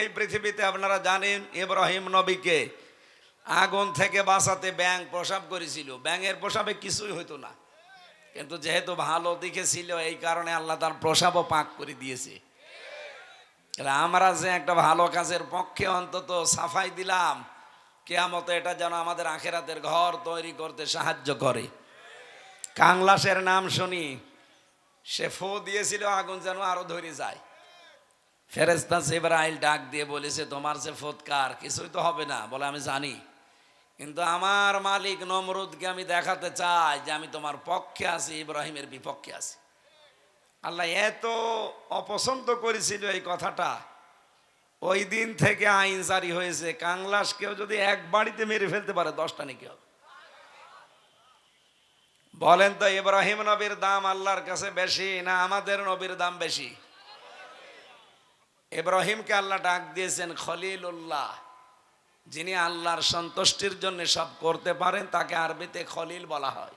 এই পৃথিবীতে আপনারা জানেন ইব্রাহিম নবীকে আগুন থেকে বাঁচাতে ব্যাং প্রসাব করেছিল। ব্যাঙের প্রসাবে কিছুই হতো না। কিন্তু যেহেতু ভালো দিকে ছিল, এই কারণে আল্লাহ তার প্রসাবও পাক করে দিয়েছে। আমরা যে একটা ভালো কাজের পক্ষে অন্তত সাফাই দিলাম, কেয়ামত এটা যেন আমাদের আখেরাতের ঘর তৈরি করতে সাহায্য করে। কাংলাসের নাম শুনি, সে ফো দিয়েছিল, আগুন যেন আরও ধরে যায়। ফেরেস্তা সেবরাইল ডাক দিয়ে বলেছে, তোমার সে ফোৎকার কিছুই তো হবে না। বলে, আমি জানি। কিন্তু আমার মালিক নমরুদকে আমি দেখাতে চাই যে আমি তোমার পক্ষে আছি, ইব্রাহিমের বিপক্ষে আছি। আল্লাহ এত অপছন্দ করেছিল এই কথাটা। ওই দিন থেকে আইন জারি হয়েছে। কাংলাস কেউ যদি এক বাড়িতে মেরে ফেলতে পারে, দশটা নাকি হবে। বলেন তো, ইব্রাহিম নবীর দাম আল্লাহর কাছে বেশি না আমাদের নবীর দাম বেশি? ইব্রাহিমকে আল্লাহ ডাক দিয়েছেন খলিলুল্লাহ। যিনি আল্লাহর সন্তুষ্টির জন্য সব করতে পারেন, তাকে আরবিতে খলিল বলা হয়।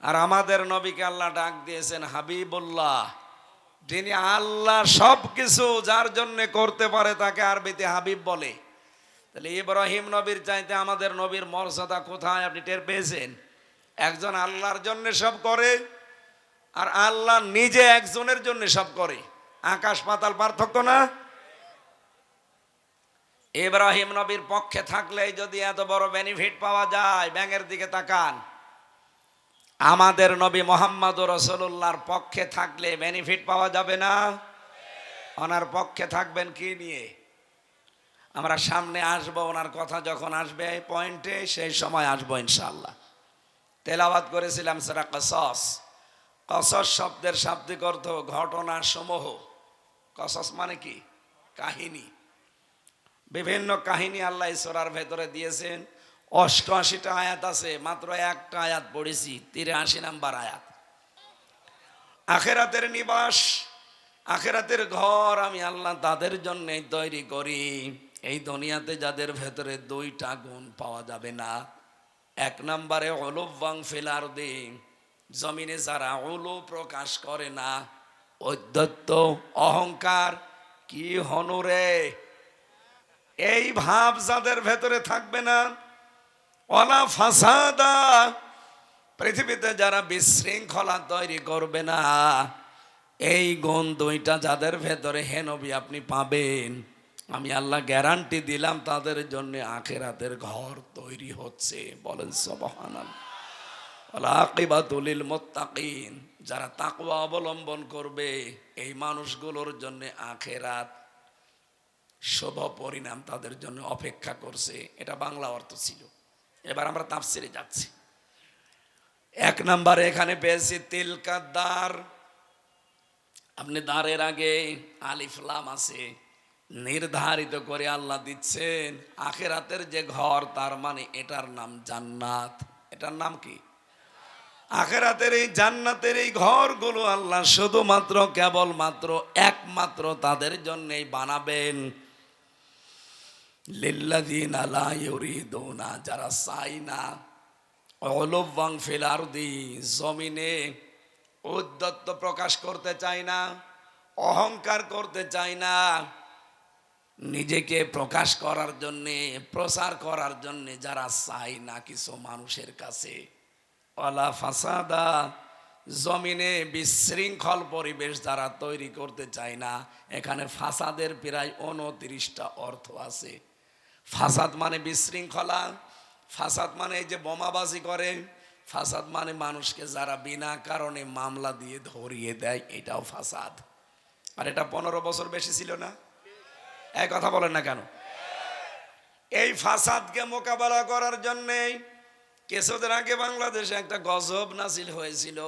আর আমাদের নবীকে আল্লাহ ডাক দিয়েছেন হাবিবুল্লাহ। যিনি আল্লাহ সব কিছু যার জন্য করতে পারে, তাকে আরবিতে হাবিব বলে। তাহলে ইব্রাহিম নবীর চাইতে আমাদের নবীর মর্যাদা কোথায় আপনি টের পেয়েছেন? একজন আল্লাহর জন্য সব করে, আর আল্লাহ নিজে একজনের জন্য সব করে। আকাশ পাতাল পার্থক্য না? ইব্রাহিম নবীর পক্ষে থাকলে যদি এত বড় বেনিফিট পাওয়া যায়, ব্যাঙের দিকে তাকান। আমাদের নবী মোহাম্মদ রসুল্লাহর পক্ষে থাকলে বেনিফিট পাওয়া যাবে না? ওনার পক্ষে থাকবেন কি নিয়ে? আমরা সামনে আসব, ওনার কথা যখন আসবে এই পয়েন্টে, সেই সময় আসব ইনশাল্লাহ তেলাওয়াত করেছিলাম সেটা কসস। কসস শব্দের শাব্দিক অর্থ ঘটনা সমূহ কসস মানে কি? কাহিনী। বিভিন্ন কাহিনী আল্লাহ ঈশ্বরার ভেতরে দিয়েছেন। অষ্টআশিটা আয়াত আছে, মাত্র একটা আয়াত পড়েছি, তিরাশি নাম্বার আয়াত। আখেরাতের নিবাস, আখেরাতের ঘর আমি আল্লাহ তাদের জন্য তৈরি করি। এই দুনিয়াতে যাদের ভেতরে দুইটা গুণ পাওয়া যাবে না। এক নম্বরে অলুবাং ফেলার দিন জমিনে যারা অলু প্রকাশ করে না অধ্যত্ত, অহংকার, কি হনুরে? এই ভাব যাদের ভেতরে থাকবে না, অলা ফাসাদা, পৃথিবীতে যারা বিশৃঙ্খলা তৈরি করবে না, এই গুণ দুইটা যাদের ভেতরে হেনবি আপনি পাবেন। আমি আল্লাহ গ্যারান্টি দিলাম তাদের জন্য আখেরাতের ঘর তৈরি হচ্ছে, বলেন সবহান আকিবাতুলিল মোত্তাকিন যারা তাকওয়া অবলম্বন করবে এই মানুষগুলোর জন্য আখেরাত শুভ পরিণাম তাদের জন্য অপেক্ষা করছে। এটা বাংলা অর্থ ছিল। এবার আমরা তাফসিরে যাচ্ছি। এক নম্বরে এখানে পেয়েছি তিলকা দ্বার আপনি দ্বারের আগে আলিফলাম আছে। নির্ধারিত করে আল্লাহ দিচ্ছেন, আখেরাতের যে ঘর তার মানে এটার নাম জান্নাত। এটার নাম কি? আখেরাতের এই জান্নাতের এই ঘরগুলো আল্লাহ শুধুমাত্র কেবলমাত্র একমাত্র তাদের জন্যই বানাবেন। লিল্লাদিন আলা ইউরিদুনা, যারা চাই না। অলব্বাং ফিলারদি জমিনে উদ্যত্ত প্রকাশ করতে চায় না, অহংকার করতে চায় না। নিজেকে প্রকাশ করার জন্যে, প্রচার করার জন্যে যারা চায় না, কিছু মানুষের কাছে। অলা ফাসাদা জমিনে বিশৃঙ্খল পরিবেশ যারা তৈরি করতে চায় না। এখানে ফাসাদের প্রায় উনত্রিশটা অর্থ আছে। ফাসাদ মানে বিশৃঙ্খলা, ফাসাদ মানে এই যে বোমাবাজি করে, ফাসাদ মানে মানুষকে যারা বিনা কারণে মামলা দিয়ে ধরিয়ে দেয়, এটাও ফাসাদ। আর এটা পনেরো বছর বেশি ছিল না? এই কথা বলেন না কেন? এই ফাসাদকে মোকাবেলা করার জন্যে কিছুদিন আগে বাংলাদেশে একটা গজব নাজিল হয়েছিল।